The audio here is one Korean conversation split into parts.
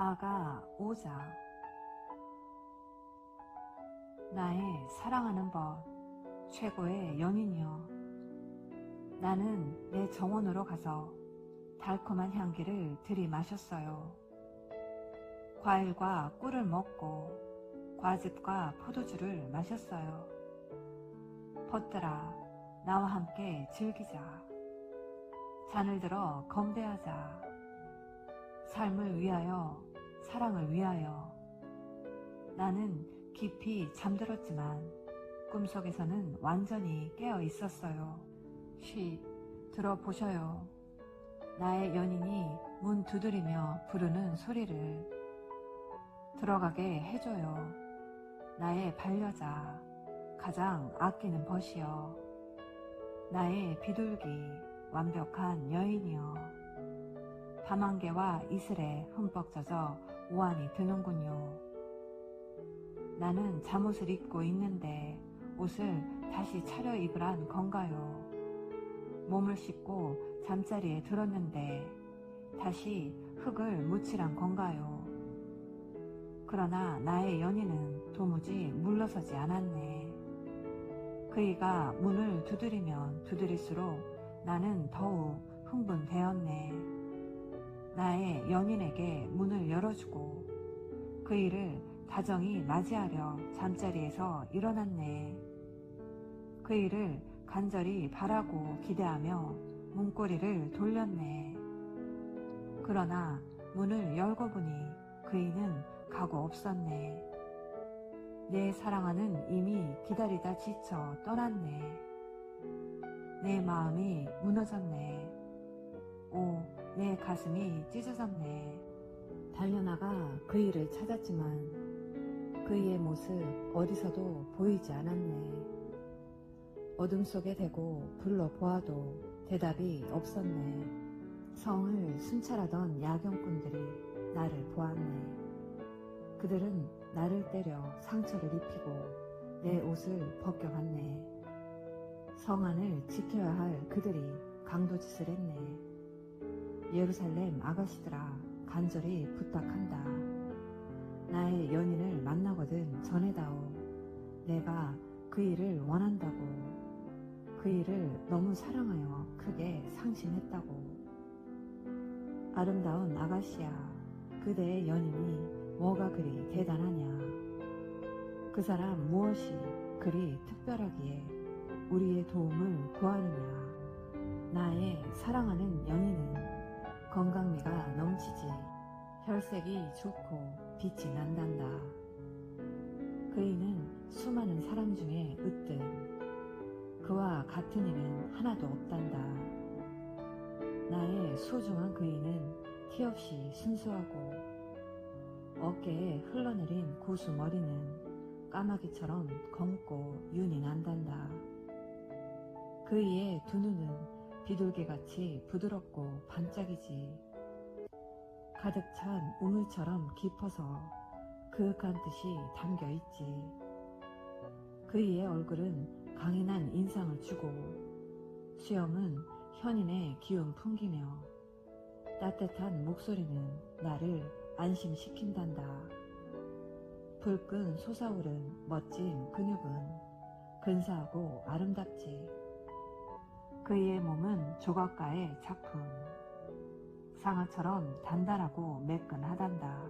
아가 오자 나의 사랑하는 법 최고의 연인이여 나는 내 정원으로 가서 달콤한 향기를 들이마셨어요. 과일과 꿀을 먹고 과즙과 포도주를 마셨어요. 벗들아 나와 함께 즐기자. 잔을 들어 건배하자. 삶을 위하여, 사랑을 위하여. 나는 깊이 잠들었지만 꿈속에서는 완전히 깨어 있었어요. 쉬, 들어보셔요. 나의 연인이 문 두드리며 부르는 소리를 들어가게 해줘요. 나의 반려자, 가장 아끼는 벗이여. 나의 비둘기, 완벽한 여인이여. 밤안개와 이슬에 흠뻑 젖어 오한이 드는군요. 나는 잠옷을 입고 있는데 옷을 다시 차려 입으란 건가요? 몸을 씻고 잠자리에 들었는데 다시 흙을 묻히란 건가요? 그러나 나의 연인은 도무지 물러서지 않았네. 그이가 문을 두드리면 두드릴수록 나는 더욱 흥분되었네. 나의 연인에게 문을 열어주고 그이를 다정히 맞이하려 잠자리에서 일어났네. 그이를 간절히 바라고 기대하며 문고리를 돌렸네. 그러나 문을 열고 보니 그이는 가고 없었네. 내 사랑하는 이미 기다리다 지쳐 떠났네. 내 마음이 무너졌네. 오, 내 가슴이 찢어졌네. 달려나가 그이를 찾았지만 그이의 모습 어디서도 보이지 않았네. 어둠 속에 대고 불러보아도 대답이 없었네. 성을 순찰하던 야경꾼들이 나를 보았네. 그들은 나를 때려 상처를 입히고 내 옷을 벗겨갔네. 성 안을 지켜야 할 그들이 강도짓을 했네. 예루살렘 아가씨들아 간절히 부탁한다. 나의 연인을 만나거든 전해다오. 내가 그 일을 원한다고. 그 일을 너무 사랑하여 크게 상심했다고. 아름다운 아가씨야, 그대의 연인이 뭐가 그리 대단하냐. 그 사람 무엇이 그리 특별하기에 우리의 도움을 구하느냐. 나의 사랑하는 연인은 건강미가 넘치지. 혈색이 좋고 빛이 난단다. 그이는 수많은 사람 중에 으뜸. 그와 같은 이는 하나도 없단다. 나의 소중한 그이는 티 없이 순수하고 어깨에 흘러내린 고수 머리는 까마귀처럼 검고 윤이 난단다. 그이의 두 눈은 비둘기같이 부드럽고 반짝이지. 가득 찬 우물처럼 깊어서 그윽한 뜻이 담겨 있지. 그이의 얼굴은 강인한 인상을 주고 수염은 현인의 기운 풍기며 따뜻한 목소리는 나를 안심시킨단다. 불끈 솟아오른 멋진 근육은 근사하고 아름답지. 그의 몸은 조각가의 작품. 상아처럼 단단하고 매끈하단다.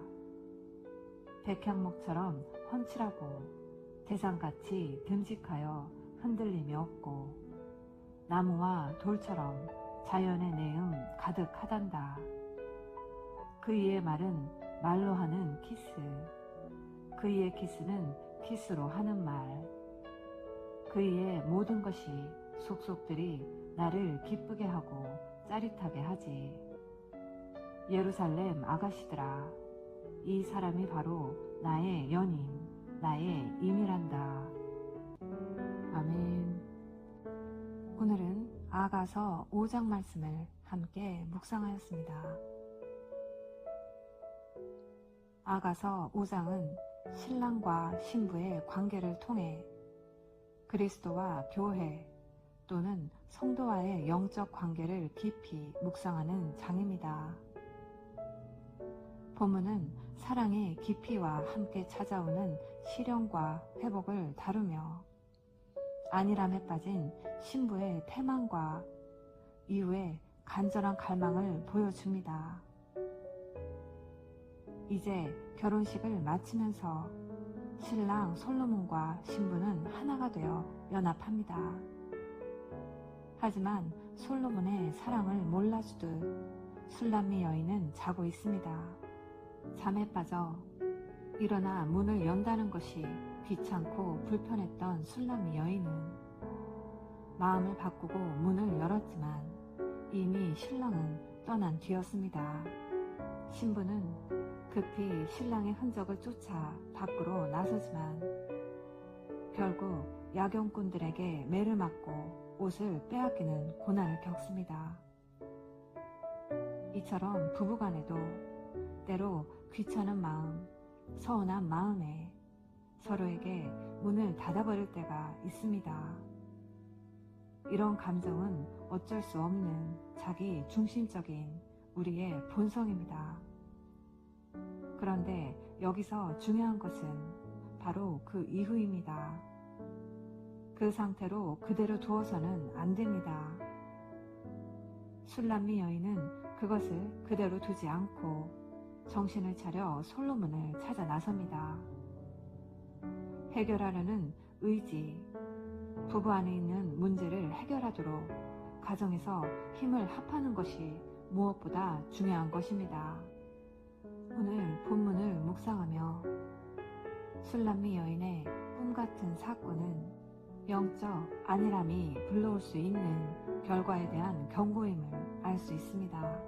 백향목처럼 훤칠하고 대상같이 듬직하여 흔들림이 없고 나무와 돌처럼 자연의 내음 가득하단다. 그이의 말은 말로 하는 키스. 그이의 키스는 키스로 하는 말. 그이의 모든 것이 속속들이 나를 기쁘게 하고 짜릿하게 하지. 예루살렘 아가씨들아, 이 사람이 바로 나의 연인, 나의 임이란다. 아멘. 오늘은 아가서 5장 말씀을 함께 묵상하였습니다. 아가서 5장은 신랑과 신부의 관계를 통해 그리스도와 교회 또는 성도와의 영적 관계를 깊이 묵상하는 장입니다. 본문은 사랑의 깊이와 함께 찾아오는 시련과 회복을 다루며 안일함에 빠진 신부의 태만과 이후에 간절한 갈망을 보여줍니다. 이제 결혼식을 마치면서 신랑 솔로몬과 신부는 하나가 되어 연합합니다. 하지만 솔로몬의 사랑을 몰라주듯 술람미 여인은 자고 있습니다. 잠에 빠져 일어나 문을 연다는 것이 귀찮고 불편했던 술람미 여인은 마음을 바꾸고 문을 열었지만 이미 신랑은 떠난 뒤였습니다. 신부는 급히 신랑의 흔적을 쫓아 밖으로 나서지만 결국 야경꾼들에게 매를 맞고 옷을 빼앗기는 고난을 겪습니다. 이처럼 부부간에도 때로 귀찮은 마음, 서운한 마음에 서로에게 문을 닫아버릴 때가 있습니다. 이런 감정은 어쩔 수 없는 자기 중심적인 우리의 본성입니다. 그런데 여기서 중요한 것은 바로 그 이후입니다. 그 상태로 그대로 두어서는 안 됩니다. 술람미 여인은 그것을 그대로 두지 않고 정신을 차려 솔로몬을 찾아 나섭니다. 해결하려는 의지, 부부 안에 있는 문제를 해결하도록 가정에서 힘을 합하는 것이 무엇보다 중요한 것입니다. 오늘 본문을 묵상하며 술람미 여인의 꿈 같은 사건은 영적 안일함이 불러올 수 있는 결과에 대한 경고임을 알 수 있습니다.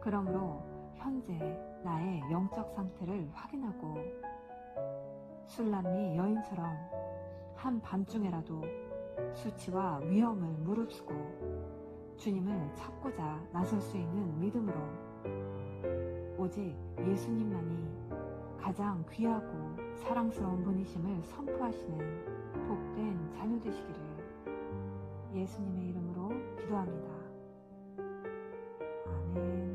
그러므로 현재 나의 영적 상태를 확인하고 술람미 여인처럼 한밤중에라도 수치와 위험을 무릅쓰고 주님을 찾고자 나설 수 있는 믿음으로 오직 예수님만이 가장 귀하고 사랑스러운 분이심을 선포하시는 복된 자녀 되시기를 예수님의 이름으로 기도합니다. 아멘.